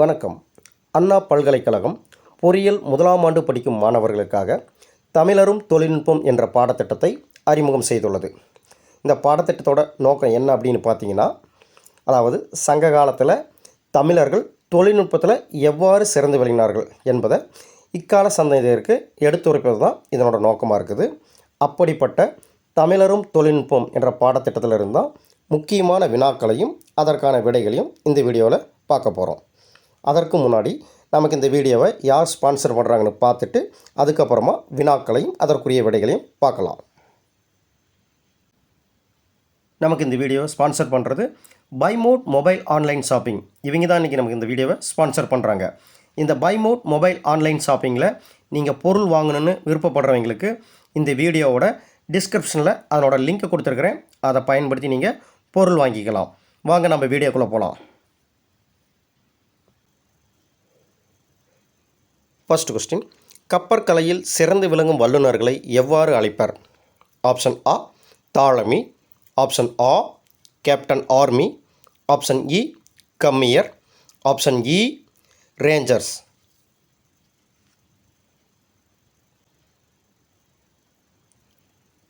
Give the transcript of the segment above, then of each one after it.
வணக்கம். அண்ணா பல்கலைக்கழகம் பொறியியல் முதலாம் ஆண்டு படிக்கும் மாணவர்களுக்காக தமிழரும் தொழில்நுட்பம் என்ற பாடத்திட்டத்தை அறிமுகம் செய்துள்ளது. இந்த பாடத்திட்டத்தோட நோக்கம் என்ன அப்படின்னு பார்த்தீங்கன்னா அதாவது சங்க காலத்தில் தமிழர்கள் தொழில்நுட்பத்தில் எவ்வாறு சிறந்து விளங்கினார்கள் என்பதை இக்கால சந்ததியருக்கு எடுத்துரைப்பது தான் இதனோட நோக்கமாக இருக்குது. அப்படிப்பட்ட தமிழரும் தொழில்நுட்பம் என்ற பாடத்திட்டத்தில் இருந்தால் முக்கியமான வினாக்களையும் அதற்கான விடைகளையும் இந்த வீடியோவில் பார்க்க போகிறோம் அதற்கு முன்னாடி நமக்கு இந்த வீடியோவை யார் ஸ்பான்சர் பண்ணுறாங்கன்னு பார்த்துட்டு அதுக்கப்புறமா வினாக்களையும் அதற்குரிய விடைகளையும் பார்க்கலாம். நமக்கு இந்த வீடியோவை ஸ்பான்சர் பண்ணுறது பைமோட் மொபைல் ஆன்லைன் ஷாப்பிங் இவங்க தான் இன்றைக்கி நமக்கு இந்த வீடியோவை ஸ்பான்சர் பண்ணுறாங்க இந்த பைமோட் மொபைல் ஆன்லைன் ஷாப்பிங்கில் நீங்கள் பொருள் வாங்கணும்னு விருப்பப்படுறவங்களுக்கு இந்த வீடியோவோட டிஸ்கிரிப்ஷனில் அதனோட லிங்க்கை கொடுத்துருக்குறேன். அதை பயன்படுத்தி நீங்கள் பொருள் வாங்கிக்கலாம். வாங்க நம்ம வீடியோக்குள்ளே போகலாம் ஃபர்ஸ்ட் கொஸ்டின் கப்பற்கலையில் சிறந்து விளங்கும் வல்லுநர்களை எவ்வாறு அழைப்பர்? ஆப்ஷன் ஆ தாளமி. ஆப்ஷன் ஆ கேப்டன் ஆர்மி ஆப்ஷன் இ கம்மியர் ஆப்ஷன் இ ரேஞ்சர்ஸ்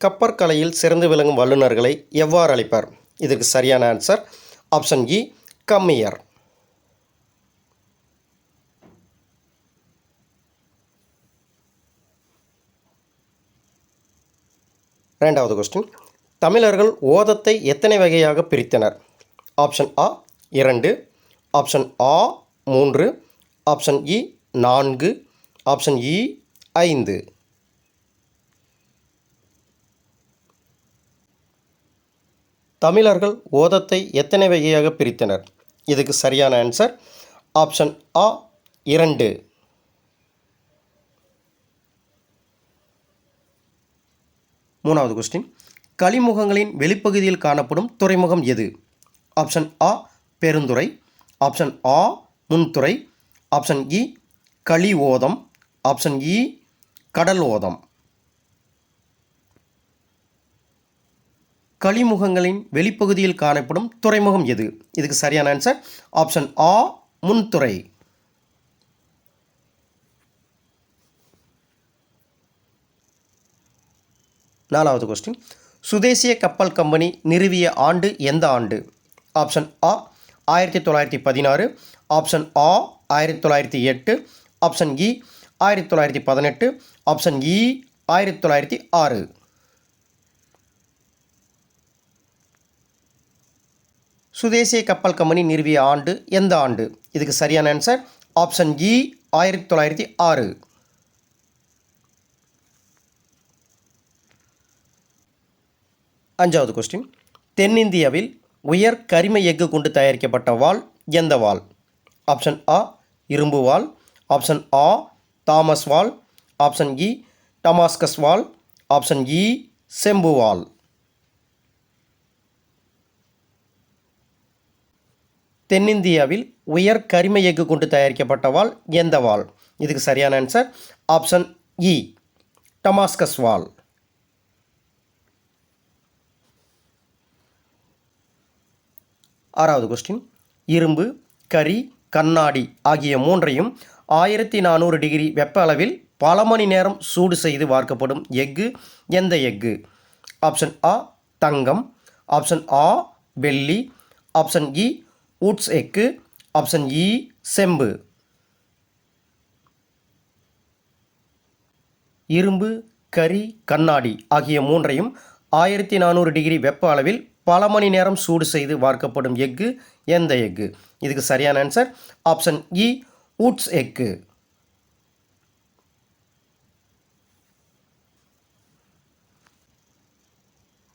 கப்பற்கலையில் சிறந்து விளங்கும் வல்லுநர்களை எவ்வாறு அழைப்பர்? இதற்கு சரியான ஆன்சர் ஆப்ஷன் இ கம்மியர் ரெண்டாவது கொஸ்டின் தமிழர்கள் ஓதத்தை எத்தனை வகையாக பிரித்தனர்? ஆப்ஷன் ஆ இரண்டு ஆப்ஷன் ஆ மூன்று ஆப்ஷன் இ e நான்கு ஆப்ஷன் இ e ஐந்து. தமிழர்கள் ஓதத்தை எத்தனை வகையாக பிரித்தனர்? இதுக்கு சரியான ஆன்சர் ஆப்ஷன் ஆ இரண்டு மூணாவது கொஸ்டின் கலிமுகங்களின் வெளிப்பகுதியில் காணப்படும் துறைமுகம் எது? ஆப்ஷன் ஆ பெருந்துறை. ஆப்ஷன் ஆ முன்துறை. ஆப்ஷன் இ e, களி ஓதம் ஆப்ஷன் இ e, கடல் ஓதம் களிமுகங்களின் வெளிப்பகுதியில் காணப்படும் துறைமுகம் எது? இதுக்கு சரியான ஆன்சர் ஆப்ஷன் ஆ முன்துறை. நாலாவது கொஸ்டின் சுதேசிய கப்பல் கம்பெனி நிறுவிய ஆண்டு எந்த ஆண்டு? ஆப்ஷன் ஆ ஆயிரத்தி தொள்ளாயிரத்தி பதினாறு. ஆப்ஷன் ஆ ஆயிரத்தி தொள்ளாயிரத்தி எட்டு. ஆப்ஷன் இ e, ஆயிரத்தி தொள்ளாயிரத்தி பதினெட்டு. ஆப்ஷன் இ e, ஆயிரத்தி தொள்ளாயிரத்தி ஆறு. சுதேசிய கப்பல் கம்பெனி நிறுவிய ஆண்டு எந்த ஆண்டு? இதுக்கு சரியான ஆன்சர் ஆப்ஷன் இ ஆயிரத்தி தொள்ளாயிரத்தி ஆறு. அஞ்சாவது கொஸ்டின் தென்னிந்தியாவில் உயர் கரிம எஃகு கொண்டு தயாரிக்கப்பட்ட வாள் எந்த வாள் ஆப்ஷன் ஆ இரும்பு வாள் ஆப்ஷன் ஆ தாமஸ் வாள் ஆப்ஷன் இ டமாஸ்கஸ் வாள் ஆப்ஷன் இ செம்பு வாள் தென்னிந்தியாவில் உயர் கரிம எஃகு கொண்டு தயாரிக்கப்பட்ட வாள் எந்த வாள் இதுக்கு சரியான ஆன்சர் ஆப்ஷன் இ டமாஸ்கஸ் வாள் ஆறாவது கொஸ்டின் இரும்பு கரி கண்ணாடி ஆகிய மூன்றையும் ஆயிரத்தி நானூறு டிகிரி வெப்ப அளவில் பல மணி நேரம் சூடு செய்து வார்க்கப்படும் எஃகு. எந்த எஃகு? ஆப்ஷன் ஆ தங்கம். ஆப்ஷன் ஆ வெள்ளி. ஆப்ஷன் இ உட்ஸ் எக்கு ஆப்ஷன் இ செம்பு. இரும்பு கரி கண்ணாடி ஆகிய மூன்றையும் ஆயிரத்தி நானூறு டிகிரி வெப்ப அளவில் பல மணி நேரம் சூடு செய்து வார்க்கப்படும் எஃகு எந்த எஃகு? இதுக்கு சரியான ஆன்சர் ஆப்ஷன் இ உட்ஸ் எக்கு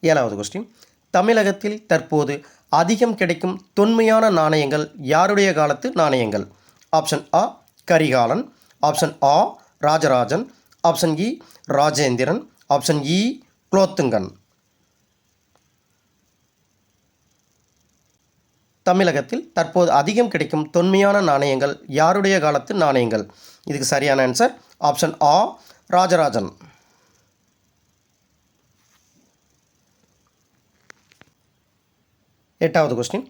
ஏழாவது கொஸ்டின் தமிழகத்தில் தற்போது அதிகம் கிடைக்கும் தொன்மையான நாணயங்கள் யாருடைய காலத்து நாணயங்கள்? ஆப்ஷன் அ கரிகாலன். ஆப்ஷன் ஆ ராஜராஜன். ஆப்ஷன் இ e, ராஜேந்திரன். ஆப்ஷன் இ e, குலோத்துங்கன். தமிழகத்தில் தற்போது அதிகம் கிடைக்கும் தொன்மையான நாணயங்கள் யாருடைய காலத்து நாணயங்கள்? இதுக்கு சரியான ஆன்சர் ஆப்ஷன் ஆ ராஜராஜன். எட்டாவது கொஸ்டின்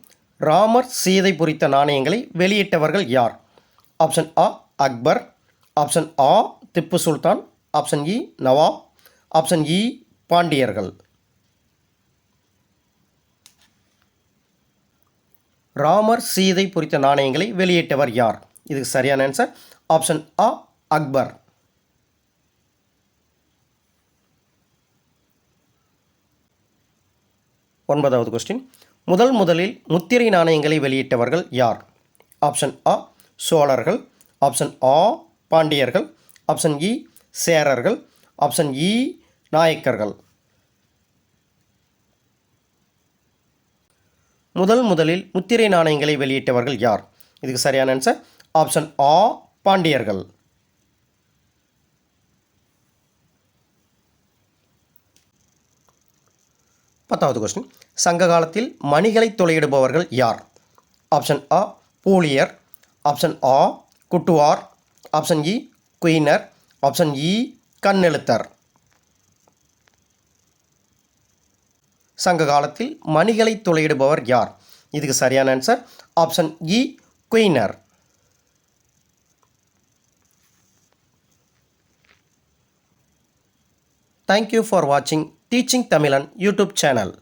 ராமர் சீதை பொறித்த நாணயங்களை வெளியிட்டவர்கள் யார்? ஆப்ஷன் அ அக்பர். ஆப்ஷன் ஆ திப்பு சுல்தான். ஆப்ஷன் இ e, நவாப். ஆப்ஷன் இ e, பாண்டியர்கள். ராமர் சீதை பொறித்த நாணயங்களை வெளியிட்டவர் யார்? இதுக்கு சரியான ஆன்சர் ஆப்ஷன் அ அக்பர். ஒன்பதாவது கொஸ்டின் முதல் முதலில் முத்திரை நாணயங்களை வெளியிட்டவர்கள் யார்? ஆப்ஷன் அ சோழர்கள். ஆப்ஷன் ஆ பாண்டியர்கள். ஆப்ஷன் இ e, சேரர்கள். ஆப்ஷன் இ e, நாயக்கர்கள். முதல் முதலில் முத்திரை நாணயங்களை வெளியிட்டவர்கள் யார்? இதுக்கு சரியான ஆன்சர் ஆப்ஷன் ஆ பாண்டியர்கள். பத்தாவது கொஸ்டின் சங்க காலத்தில் மணிகளை துளையிடுபவர்கள் யார்? ஆப்ஷன் அ பூலியர் ஆப்ஷன் ஆ குட்டுவார். ஆப்ஷன் இ e, குயினர். ஆப்ஷன் இ e, கண்ணெழுத்தர். சங்க காலத்தில் மணிகளை துளையிடுபவர் யார்? இதுக்கு சரியான ஆன்சர் ஆப்ஷன் இ குயினர் தேங்க்யூ ஃபார் வாட்சிங் டீச்சிங் தமிழன் யூடியூப் சேனல்